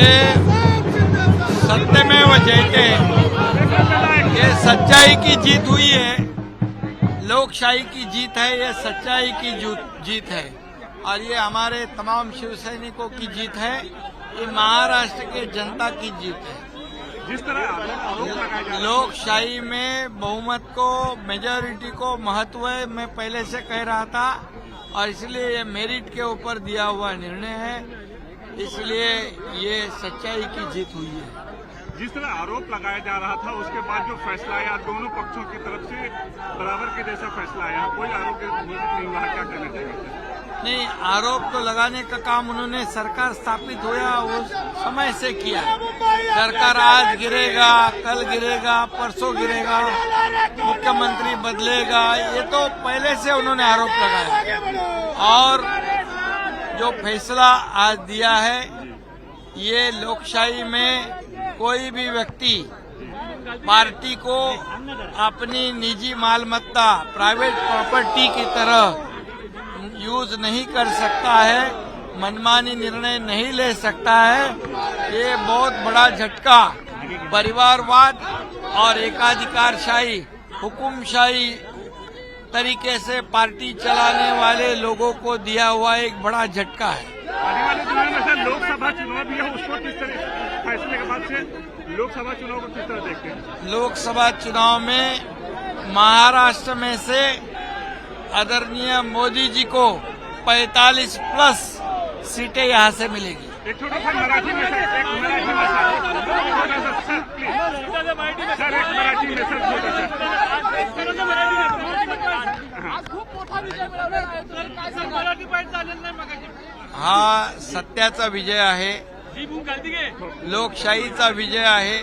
ये सत्यमेव जयते ये सच्चाई की जीत हुई है। लोकशाही की जीत है ये सच्चाई की जीत है। और ये हमारे तमाम शिव सैनिकों की जीत है। ये महाराष्ट्र के जनता की जीत है। जिस तरह लोकशाही में बहुमत को मेजोरिटी को महत्व है मैं पहले से कह रहा था। और इसलिए ये मेरिट के ऊपर दिया हुआ निर्णय है। इसलिए ये सच्चाई की जीत हुई है। जिस तरह आरोप लगाया जा रहा था उसके बाद जो फैसला आया दोनों पक्षों की तरफ़ से बराबर के जैसा फैसला आया। कोई आरोप नहीं हुआ क्या कहना चाहिए। नहीं आरोप तो लगाने का काम उन्होंने सरकार स्थापित होया उस समय से किया। सरकार आज गिरेगा कल गिरेगा परसों गिरेगा मुख्यमंत्री बदलेगा ये तो पहले से उन्होंने आरोप लगाया। और जो फैसला आज दिया है, ये लोकशाही में कोई भी व्यक्ति पार्टी को अपनी निजी मालमत्ता प्राइवेट प्रॉपर्टी की तरह यूज़ नहीं कर सकता है, मनमानी निर्णय नहीं ले सकता है, ये बहुत बड़ा झटका। परिवारवाद और एकाधिकारशाही, हुकुमशाही तरीके से पार्टी चलाने वाले लोगों को दिया हुआ एक बड़ा झटका है। आने वाले दिनों में सर लोकसभा चुनाव भी है उसको किस तरह फैसले के बाद से लोकसभा चुनाव को किस तरह देखते हैं? लोकसभा चुनाव में महाराष्ट्र में से आदरणीय मोदी जी को 45 प्लस सीटें यहाँ से मिलेगी। एक छोटा सा मराठी में सर एक मराठी में सर सर प्लीज़ सर एक मराठी में सर छोटा सा। हा सत्याचा विजय आहे. ही लोकशाहीचा विजय आहे.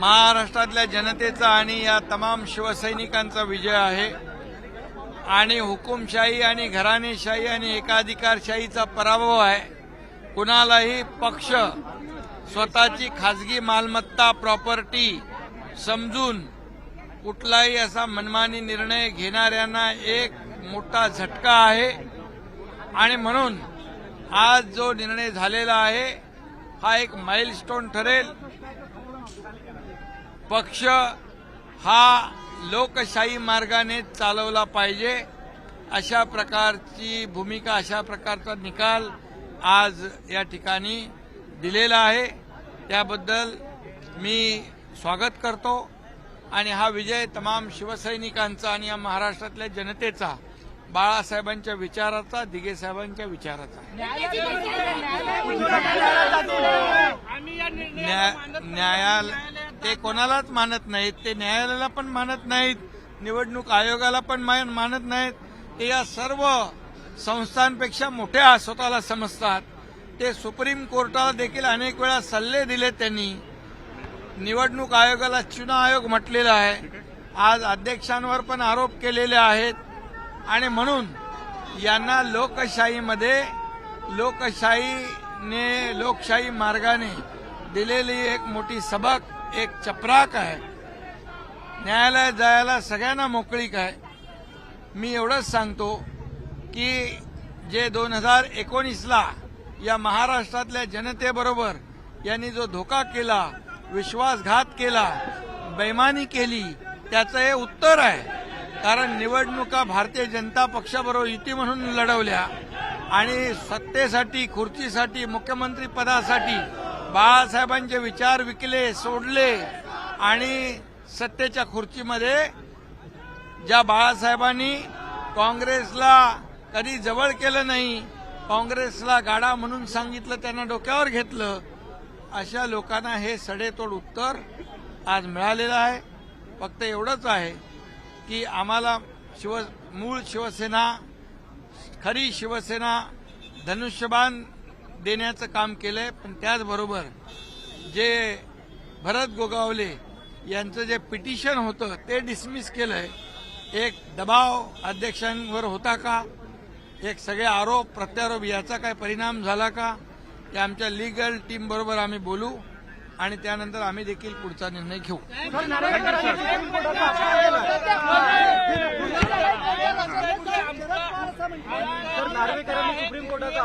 महाराष्ट्रातल्या जनतेचा आणि या तमाम शिवसैनिकांचा विजय आहे. आणि हुकुमशाही आणि घराणेशाही आणि एकाधिकारशाहीचा पराभव आहे. कुणालाही पक्ष स्वतःची खाजगी मालमत्ता प्रॉपर्टी समजून कुठलाही असा मनमानी निर्णय घेणाऱ्यांना एक मोठा झटका आहे. आणि म्हणून आज जो निर्णय झालेला आहे हा एक माइलस्टोन ठरेल. पक्ष हा लोकशाही मार्गाने चालवला पाहिजे. अशा प्रकारची भूमिका अशा प्रकारचा निकाल आज या ठिकाणी दिलेला आहे. त्याबद्दल मी स्वागत करतो. आणि हा विजय तमाम शिवसैनिकांचा आणि या महाराष्ट्रातल्या जनतेचा बाळासाहेबांच्या विचाराचा दिगे साहेबांच्या विचाराचा. आम्ही न्यायालय ते कोणालाच मानत नाहीत. ते न्यायालयाला पण मानत नाहीत. निवडणूक आयोगाला पण मानत नाहीत. ते या सर्व संस्थांपेक्षा मोठ्या स्वतःला समजतात. ते सुप्रीम कोर्टाला देखील अनेक वेळा सल्ले दिले त्यांनी. निवडणूक आयोगाला चुनाव आयोग म्हटलेला आहे. आज अध्यक्षांवर पण आरोप केलेले आहेत. आणि म्हणून यांना लोकशाहीमध्ये लोकशाहीने लोकशाही मार्गाने दिलेली एक मोठी सबक एक चपराक आहे. न्यायालयात जायला सगळ्यांना मोकळीक आहे. मी एवढंच सांगतो की जे दोन हजार एकोणीसला या महाराष्ट्रातल्या जनतेबरोबर यांनी जो धोका केला विश्वासघात केला बेमानी केली त्याचं हे उत्तर आहे. कारण निवडणुका भारतीय जनता पक्षाबरोबर युती म्हणून लढवल्या आणि सत्तेसाठी खुर्चीसाठी मुख्यमंत्री पदासाठी बाळासाहेबांचे विचार विकले सोडले आणि सत्तेच्या खुर्चीमध्ये ज्या बाळासाहेबांनी काँग्रेसला कधी जवळ केलं नाही काँग्रेसला गाडा म्हणून सांगितलं त्यांना डोक्यावर घेतलं अशा लोकांना हे सडेतोड उत्तर आज मिळालेलं आहे. फक्त एवढंच आहे. की आम्हाला शिव मूळ शिवसेना खरी शिवसेना धनुष्यबाण देण्याचं काम केलं आहे पण त्याचबरोबर जे भरत गोगावले यांचं जे पिटिशन होतं ते डिसमिस आहे एक दबाव अध्यक्षांवर होता का? एक सगळे आरोप प्रत्यारोप याचा काय परिणाम झाला का? ते आमच्या लिगल टीम बरोबर आम्ही बोलू. आणि त्यानंतर आम्ही देखील पुढचा निर्णय घेऊ. सुप्रीम कोर्टाचा